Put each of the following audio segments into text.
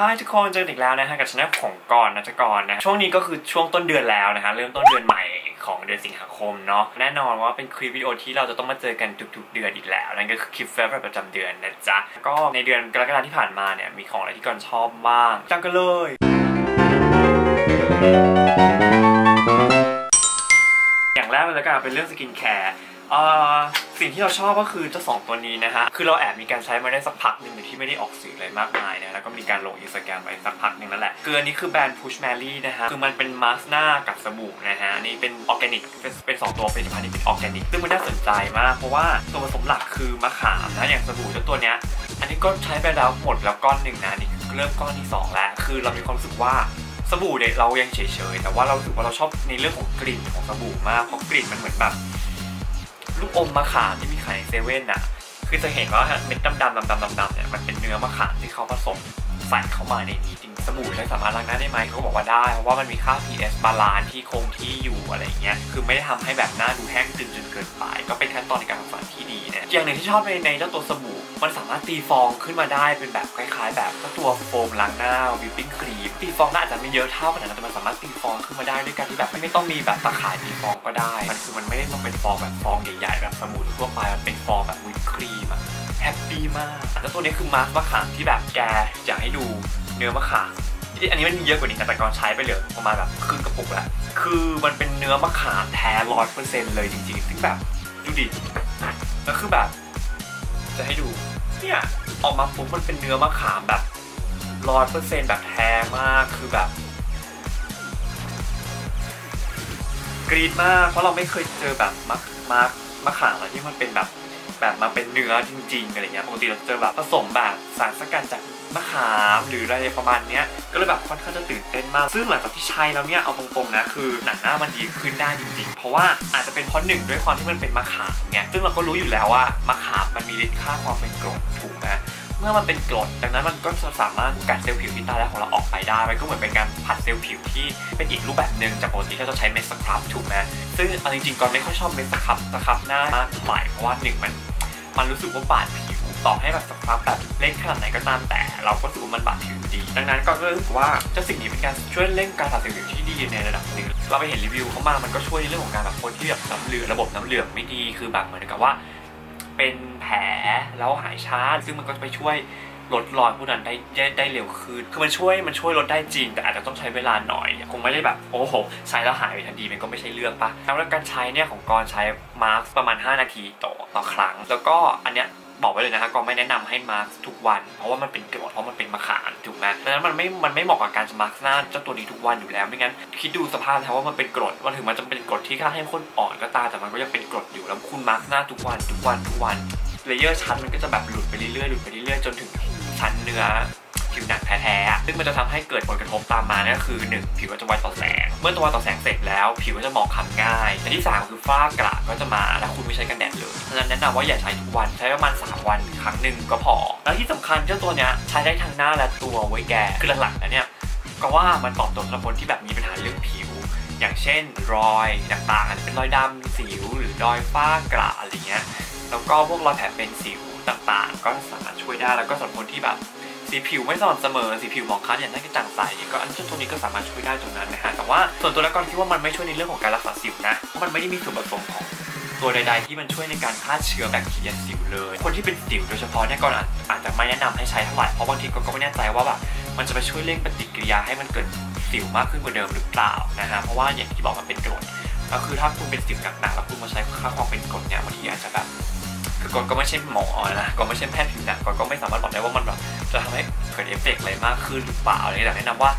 ฮายทุกคนเจอกันอีกแล้วนะฮะกับช anel ของกรนะจกรนะช่วงนี้ก็คือช่วงต้นเดือนแล้วนะฮะเริ่มต้นเดือนใหม่ของเดือนสิงหาคมเนาะแน่นอนว่าเป็นคลิปวิดีโอที่เราจะต้องมาเจอกันทุกๆเดือนอีกแล้วนั่นก็คือคลิปเฟซประจำเดือนนะจ๊ะก็ในเดือนกรกฎาคมที่ผ่านมาเนี่ยมีของอะไรที่กรชอบบ้างจำกันเลยอย่างแรกเลยละกันเป็นเรื่องสกินแคร์ สิ่งที่เราชอบก็คือเจ้าสองตัวนี้นะฮะ คือเราแอบมีการใช้มาได้สักพักหนึ่งโดยที่ไม่ได้ออกสื่ออะไรมากมายนะ แล้วก็มีการลงอินสตาแกรมไปสักพักหนึ่งแล้วแหละ คืออันนี้คือแบรนด์ Push Mary นะฮะ คือมันเป็นมาสก์หน้ากับสบู่นะฮะ นี่เป็นออร์แกนิก เป็นสองตัวผลิตภัณฑ์ที่เป็นออร์แกนิก ซึ่งมันน่าสนใจมาก เพราะว่าส่วนผสมหลักคือมะขามนะ อย่างสบู่เจ้าตัวเนี้ย อันนี้ก็ใช้ไปแล้วหมดแล้วก้อนหนึ่งนะนี่เริ่มก้อนที่สองแล้ว คือเรามีความรู้สึกว่าสบู่เนี่ยเรายังเฉยๆ แต่ว่าเรารู้สึกว่าเราชอบในเรื่องของกลิ่นของสบู่มาก เพราะกลิ่นมันเหมือนแบบ ลูกอมมะขามที่มีขายในเซเว่นน่ะ คือจะเห็นว่าเม็ดดำๆดำๆดำๆเนี่ยมันเป็นเนื้อมะขามที่เขาผสมใส่เข้ามาในนี้ สบู่ใช้สามารถล้างหน้าได้ไหมเขาบอกว่าได้ เพราะว่ามันมีค่า pH บาลานซ์ที่คงที่อยู่อะไรอย่างเงี้ย คือไม่ได้ทำให้แบบหน้าดูแห้งตึงจนเกินไป ก็เป็นขั้นตอนในการทำฝันที่ดีนี่ยอย่างหนึ่งที่ชอบในในเจ้าตัวสบู่ มันสามารถตีฟองขึ้นมาได้เป็นแบบคล้ายๆ แบบตัวโฟมล้างหน้าวิปปิ้งครีมตีฟองน่าจะไม่เยอะเท่าขนาดนั้นแต่มันสามารถตีฟองขึ้นมาได้ด้วยการที่แบบไม่ต้องมีแบบตะข่ายตีฟองก็ได้ มันคือมันไม่ได้ต้องเป็นฟองแบบฟองใหญ่ๆแบบสบู่ทั่วไปมันเป็นฟองแบบวิปครีมอะแฮปปี้มากแล้วตัวนี้คือมาสก์มะขามที่แบบแกอยากให้ดู เนื้อมะขามอันนี้มันมีเยอะกว่านี้นะแต่ก่อนใช้ไปเหลือประมาณแบบครึ่งกระปุกแล้วคือมันเป็นเนื้อมะขามแท้ร้อยเปอร์เซ็นต์เลยจริงๆซึ่งแบบดูดิแล้วคือแบบ จะให้ดูเนี่ยออกมาปุ๊บมันเป็นเนื้อมะขามแบบร้อยเปอร์เซ็นต์แบบแท้มากคือแบบกรีดมากเพราะเราไม่เคยเจอแบบมะมะมะขามอะที่มันเป็นแบบ แบบมาเป็นเนื้อจริงๆอะไรเงี้ยปกติเราเจอแบบผสมแบบสารสกัดจากมะขามหรืออะไรประมาณเนี้ยก็เลยแบบค่อนข้างจะตื่นเต้นมาก ซึ่งหลังจากที่ใช้แล้วเนี่ยเอาตรงๆนะคือหนังหน้ามันดีขึ้นได้จริงๆ เพราะว่าอาจจะเป็นเพราะหนึ่งด้วยความที่มันเป็นมะขามไงซึ่งเราก็รู้อยู่แล้วว่ามะขามมันมีฤทธิ์ฆ่าความเป็นกรดถูกไหมเมื่อมันเป็นกรดดังนั้นมันก็จะสามารถกัดเซลล์ผิวที่ตาแล้วของเราออกไปได้ มันก็เหมือนเป็นการผัดเซลล์ผิวที่เป็นอีกรูปแบบหนึ่งจากปกติที่เราจะใช้เมสครับถูกไหมซึ่งเอาจริงๆก่อนไม่ค่อยชอบเมสครับสครับหน้ามากเท่าไหร่เพราะว่าหนึ่งมัน มันรู้สึกว่าบาดผิวต่อให้แบบสครับแบบเล่นขนาดไหนก็ตามแต่ เราก็รู้สึกว่ามันบาดผิวดี ดังนั้นก็รู้สึกว่าเจ้าสิ่งนี้เป็นการช่วยเร่งการตัดเซลล์ผิวที่ดีในระดับหนึ่งเราไปเห็นรีวิวเขามามันก็ช่วยในเรื่องของการแบบคนที่แบบน้ำเหลืองระบบน้ำเหลืองไม่ดีคือแบบเหมือนกับว่า เป็นแผลแล้วหายช้าซึ่งมันก็จะไปช่วย ลดรอยพวกนั้นได้ได้ได้เร็วขึ้น คือมันช่วยมันช่วยลดได้จริง แต่อาจจะต้องใช้เวลาหน่อย คงไม่ได้แบบ โอ้โห ใช้แล้วหายไปทันทีมันก็ไม่ใช่เรื่องปะแล้วการใช้เนี่ยของกรใช้มาร์คประมาณ 5 นาทีต่อต่อครั้ง แล้วก็อันเนี้ยบอกไว้เลยนะฮะก็ไม่แนะนำให้มาร์คทุกวัน เพราะว่ามันเป็นกรดเพราะมันเป็นมะขามถูกไหมดังนั้นมันไม่ มันไม่เหมาะกับการมาร์คหน้าเจ้าตัวนี้ทุกวันอยู่แล้ว ไม่งั้นคิดดูสภาพนะว่ามันเป็นกรดว่าถึงมันจะเป็นกรดที่ค่าให้ข้นอ่อนก็ตามแต่มันก็ยังเป็นกรดอยู่แล้วคุณมาร์คหน้าทุกวันทุกวันทุกวันเลเยอร์ชั้นมันก็จะแบบหลุดไปเรื่อยๆหลุดไปเรื่อยๆจนถึง ชั้นเนื้อผิวหนังแท้ๆซึ่งมันจะทำให้เกิดผลกระทบตามมานั่นก็คือ 1 ผิวก็จะไวต่อแสง เมื่อตัวไวต่อแสงเสร็จแล้ว ผิวก็จะหมองคล้ำง่ายและที่ 3 คือฝ้ากระก็จะมาถ้าคุณไม่ใช้กันแดดเลยฉะนั้นแนะนำว่าอย่าใช้ทุกวันใช้ประมาณ 3 วันครั้งหนึ่งก็พอ แล้วที่สำคัญเจ้าตัวเนี้ยใช้ได้ทั้งหน้าและตัวไว้แกคือหลักๆแล้วเนี่ยก็ว่ามันตอบโจทย์สำหรับคนที่แบบมีปัญหาเรื่องผิว อย่างเช่น รอยต่างๆเป็นรอยดำสิว หรือรอยฝ้ากระอะไรเงี้ยแล้วก็พวกรอยแผลเป็นสิว ต่างๆ ก็สามารถช่วยได้แล้วก็สำหรับคนที่แบบสีผิวไม่สม่ำเสมอสีผิวหมองคล้ำอย่างนั้นกระจางใสก็อันตัวนี้ก็สามารถช่วยได้ตรงนั้นนะฮะแต่ว่าส่วนตัวแล้วก็คิดว่ามันไม่ช่วยในเรื่องของการรักษาสิวนะมันไม่ได้มีส่วนผสมของตัวใดๆที่มันช่วยในการฆ่าเชื้อแบคทีเรียสิวเลย คนที่เป็นสิวโดยเฉพาะเนี่ยก็อาจอาจะไม่แนะนำให้ใช้เท่าไหร่เพราะบางทีก็ไม่แน่ใจว่าแบบมันจะไปช่วยเร่งปฏิกิริยาให้มันเกิดสิวมากขึ้นกว่าเดิมหรือเปล่านะฮะเพราะว่าอย่างที่บอกมันเป็นกรดก็คือถ้าคุณเป็นสิวหนักๆแล้วคุณมาใช้ค่าความเป็นกรดเนี่ยบางทีอาจจะแบบ กอนก็ไม่ใช่หมอนะก็ไม่ใช่แพทย์ผิวหนังกอนก็ไม่สามารถบอกได้ว่ามันแบบจะทำให้เกิดเอฟเฟกต์อะไรมากขึ้นหรือเปล่าอะไรแต่แนะนำว่า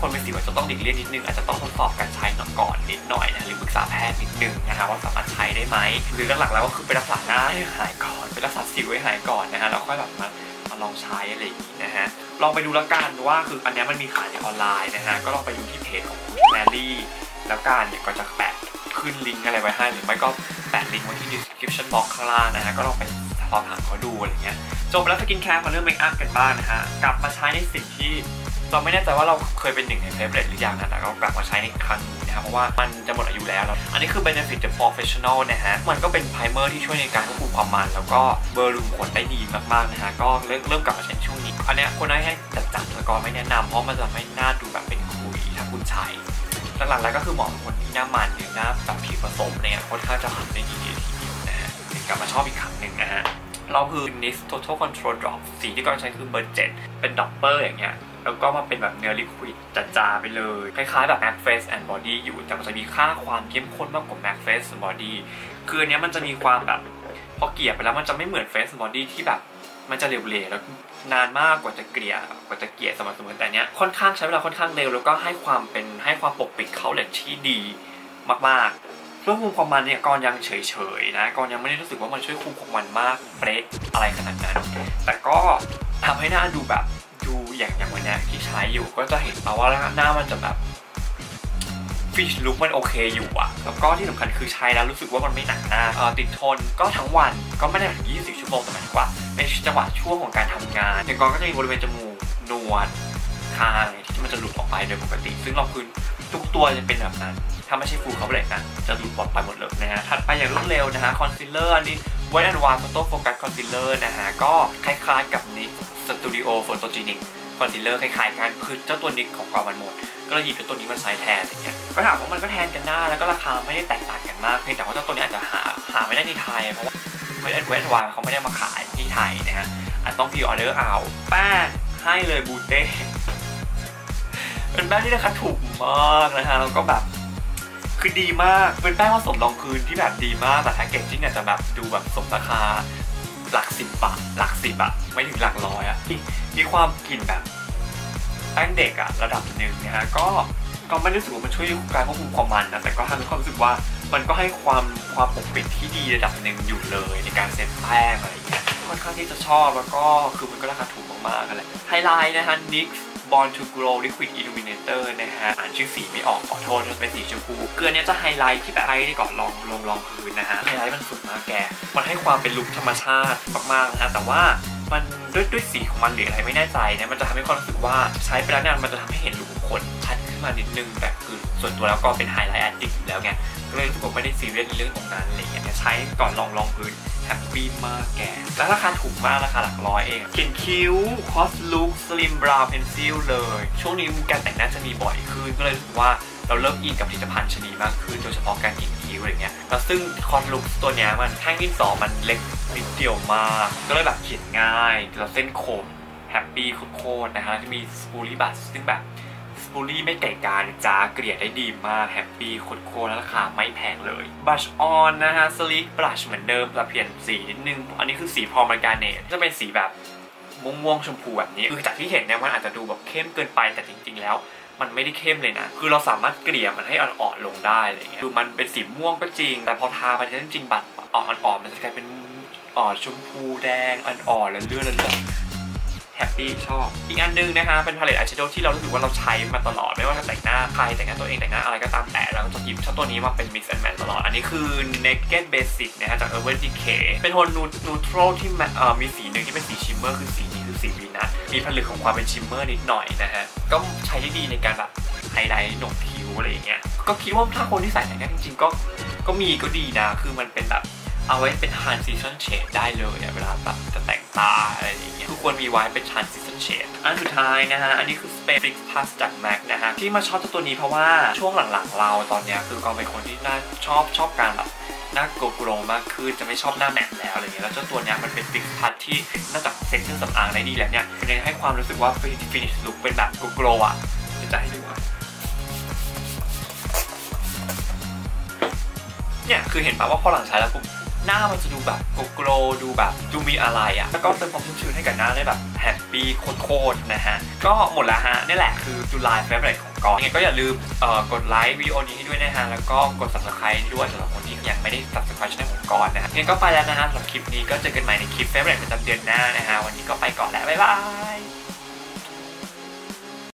คนเป็นสิวจะต้องดิกเลี่ยงนิดนึง อาจจะต้องทดสอบการใช้หน่อก่อนนิดหน่อยนะหรือปรึกษาแพทย์นิดนึงนะฮะว่าสามารถใช้ได้ไหมหรือหลักๆแล้วก็คือไปรักษาหน้าให้หายก่อนไปรักษาสิวให้หายก่อนนะฮะแล้วค่อยแบบมามาลองใช้อะไรอย่างนี้นะฮะลองไปดูล้วกันว่าคืออันนี้มันมีขายในออนไลน์นะฮะก็ลองไปดูที่เพจของคุณแมรี่แล้วกันเนี่ยก็จะแปะขึ้นลิงก์อะไรไว้ให้หรือไม่ก็ ลิงก์ไว้ที่ description box ข้างล่างนะฮะก็ลองไปสอบถามเขาดูอะไรเงี้ยจบแล้วสกินแคร์มาเรื่องเมคอัพกันบ้างนะฮะกลับมาใช้ในสิ่งที่เราไม่แน่ใจว่าเราเคยเป็นหนึ่งในเฟเวอร์หรือยังนะแต่เรากลับมาใช้ในครั้งนี้นะครับเพราะว่ามันจะหมดอายุแล้วแล้วอันนี้คือ Benefit the Professional นะฮะ มันก็เป็นไพรเมอร์ที่ช่วยในการควบคุมความมันแล้วก็เบอร์รูมขนได้ดีมากๆนะฮะ ก็เริ่มเริ่มกลับมาใช้ช่วงนี้ อันนี้คนให้จัดจัดแล้วก็ไม่แนะนำเพราะมันจะไม่น่าดูแบบเป็น ถ้าคุณใช้หลักๆแล้วก็คือเหมาะกับคนที่หน้ามันหรือหน้าแบบผิวผสมเนี่ยค่อนข้างจะทำได้ดีทีเดียวนะฮะกลับมาชอบอีกครั้งหนึ่งนะฮะเราคือ NYX Total Control Drop สีที่ก่อนใช้คือเบอร์ 7 เป็นด็อปเปอร์อย่างเงี้ยแล้วก็มาเป็นแบบเนื้อลิควิดจ๋าๆไปเลย คล้ายๆ แบบ MAC Face and Body อยู่ แต่มันจะมีค่าความเข้มข้นมากกว่า MAC Face and Body คืออันเนี้ยมันจะมีความแบบ พอเกลี่ยไปแล้วมันจะไม่เหมือน Face and Body ที่แบบ มันจะเหลวๆแล้วนานมากกว่าจะเกลี่ยกว่าจะเกลี่ยสม่ำเสมอแต่เนี้ยค่อนข้างใช้เวลาค่อนข้างเร็วแล้วก็ให้ความเป็นให้ความปกปิดเขาเลนที่ดีมากๆเรื่องคุมความมันเนี่ยกอนยังเฉยๆนะกอนยังไม่ได้รู้สึกว่ามันช่วยคุมความมันมากเป๊ะอะไรขนาดนั้นแต่ก็ทำให้หน้าดูแบบดูอย่างอย่างวันเนี้ยที่ใช้อยู่ก็จะเห็นมาว่าหน้ามันจะแบบฟิชลุคมันโอเคอยู่อะแล้วก็ที่สำคัญคือใช้แล้วรู้สึกว่ามันไม่หนักหน้าติดทนก็ทั้งวันก็ไม่ได้ถึง24 ชั่วโมงแต่หมายว่า ในจังหวะช่วงของการทำงานอย่างกอนก็จะมีบริเวณจมูกนวดคางที่มันจะหลุดออกไปโดยปกติ ซึ่งเราคือทุกตัวจะเป็นแบบนั้น ถ้าไม่ใช่ฟูเขาเลยนะจะหลุดปลอดไปหมดเลยนะฮะ ถัดไปอย่างรวดเร็วนะฮะ คอนซีลเลอร์อันนี้ไวท์แอนด์วานโฟโต้โฟกัสคอนซีลเลอร์นะฮะ ก็คล้ายๆกับนิกสตูดิโอโฟโตจินิกคอนซีลเลอร์คล้ายๆกันคือเจ้าตัวนิกของกามันหมด ก็เลยหยิบตัวนี้มาใช้แทนอย่างเงี้ยก็ถามว่ามันก็แทนกันได้แล้วก็ราคาไม่ได้แตกต่างกันมาก เพียงแต่ว่าเจ้าตัวนี้อาจจะหาหาไม่ได้ในไทยเพราะว่า ไวท์แอนด์วานเขาไม่ได้มาขายที่ไทยนะฮะอาจต้องพรีออเดอร์เอาแป้งให้เลยบูเต้เป็นแป้งที่ราคาถูกมากนะฮะแล้วก็แบบคือดีมากเป็นแป้งผสมรองพื้นที่แบบดีมากแต่แพคเกจจิ้งเนี่ยจะแบบดูแบบสมราคาหลักสิบบาทหลักสิบอะไม่ถึงหลักร้อยอะมีความกลิ่นแบบแป้งเด็กอะระดับหนึ่งนะฮะก็ก็ไม่ได้รู้สึกว่ามันช่วยการควบคุมความมันนะแต่ก็ทำให้ความรู้สึกว่า มันก็ให้ความความปกปิดที่ดีระดับหนึ่งอยู่เลยในการเซ็ตแป้งอะไรอย่างเงี้ยค่อนข้างที่จะชอบแล้วก็คือมันก็ราคาถูกมากๆกันแหละไฮไลท์นะฮะ NYX Born to Glow Liquid Illuminator นะฮะ อ่านชื่อสีไม่ออกขอโทษมันเป็นสีชมพูเกลือเนี้ยจะไฮไลท์ที่แบบให้ก่อนลองลงรองพื้นนะฮะ ไฮไลท์มันสุดมากแก มันให้ความเป็นลุคธรรมชาติมากๆนะฮะ แต่ว่ามันด้วยด้วยสีของมันหรืออะไรไม่แน่ใจนะ มันจะทำให้ความรู้สึกว่าใช้ไปแล้วเนี่ยมันจะทำให้เห็นลุคของคนชัดขึ้น มานิดนึงแต่คือส่วนตัวแล้วก็เป็นไฮไลท์อาร์ติกอยู่แล้วไงก็เลยรู้สึกว่าไม่ได้ซีเรียสในเรื่องตรงนั้นอะไรเงี้ยใช้ก่อนลองรองพื้นแฮปปี้มากแก และราคาถูกมากราคาหลักร้อยเองเขียนคิ้วคอสลุคสลิมบราวเพนซิลเลย ช่วงนี้การแต่งหน้าจะมีบ่อยขึ้นก็เลยรู้สึกว่าเราเริ่มอินกับผลิตภัณฑ์ชนีมากขึ้นโดยเฉพาะการเขียนคิ้วอะไรเงี้ย แล้วซึ่งคอนลุคตัวเนี้ยมันแท่งดินสอมันเล็กนิดเดียวมาก ก็เลยแบบเขียนง่ายแล้วเส้นคมแฮปปี้โคตรๆนะฮะที่มีสปูลี่บัสซึ่งแบบ สปูรี่ไม่ไก่การจ้าเกลี่ยได้ดีมากแฮปปี้โคตรๆและราคาไม่แพงเลยบัชออนนะฮะสลิกบลัชเหมือนเดิมแต่เปลี่ยนสีนิดนึง อันนี้คือสีพอมันการเนตจะเป็นสีแบบม่วงๆชมพูแบบนี้ คือจากที่เห็นเนี่ยมันอาจจะดูแบบเข้มเกินไปแต่จริง ๆ แล้วมันไม่ได้เข้มเลยนะ คือเราสามารถเกลี่ยมันให้อ่อนๆลงได้อะไรเงี้ย คือมันเป็นสีม่วงก็จริง แต่พอทาไปจริงๆบัตรอ่อนๆมันจะกลายเป็นอ่อนชมพูแดงอ่อนๆแล้วเลื่อนแล้ว แฮปปี้ชอบ อีกอันนึงนะคะเป็นพาเลตอายแชโดว์ที่เรารู้สึกว่าเราใช้มาตลอดไม่ว่าจะแต่งหน้าใครแต่งหน้าตัวเองแต่งหน้าอะไรก็ตามแต่เราก็จะหยิบเจ้าตัวนี้มาเป็น mix and match ตลอด อันนี้คือ naked basic นะฮะจาก urban decay เป็นโทน neutral ที่เอ่อมีสีหนึ่งที่เป็นสีชิมเมอร์คือสีนี้คือสีวีนัสมีผลึกของความเป็นชิมเมอร์นิดหน่อยนะฮะก็ใช้ได้ดีในการแบบไฮไลท์หนวดคิ้วอะไรอย่างเงี้ยก็คิดว่าถ้าคนที่ใส่แต่งหน้าจริงๆก็ก็มีก็ดีนะ คือมันเป็นแบบเอาไว้เป็น transition shade ได้เลยเวลาแบบจะแต่ง ตาอะไรอย่างเงี้ยคือควรมีไว้เป็น transition shade อันสุดท้ายนะฮะ อันนี้คือ Space Fix Plus จาก MAC นะฮะ ที่มาชอบเจ้าตัวนี้เพราะว่าช่วงหลังๆเราตอนเนี้ยคือกองเป็นคนที่น่าชอบชอบการแบบหน้าโกลโกลมากขึ้นจะไม่ชอบหน้าแมตต์แล้วอะไรเงี้ยแล้วเจ้าตัวเนี้ยมันเป็น Fix Plus ที่นอกจากเซ็ตเครื่องสำอางได้ดีแล้วเนี่ยมันยังให้ความรู้สึกว่า finish look เป็นแบบโกลโกลอะเดี๋ยวจะให้ดูอะเนี่ยคือเห็นป่ะว่าพอหลังใช้แล้วปุ๊บ หน้ามันจะดูแบบโกโกดูแบบดูมีอะไรอะ่ะแล้วก็เติมความชุ่มชื้นให้กับหน้าได้แบบแฮปปี้โคตรๆนะฮะ ก็หมดแล้วฮะนี่แหละคือจุลายเฟเวอร์ของกองยังไงก็อย่าลืมกดไลค์วิดีโอนี้ให้ด้วยนะฮะ แล้วก็กด subscribe ด้วยสำหรับคนที่ยังไม่ได้ subscribe ช่องของกอนนะฮะงั้นก็ไปแล้วนะฮะสำหรับคลิปนี้ก็เจอกันใหม่ในคลิปเฟเวอร์ประจำเดือนหน้านะฮะวันนี้ก็ไปก่อนแล้วบ๊ายบาย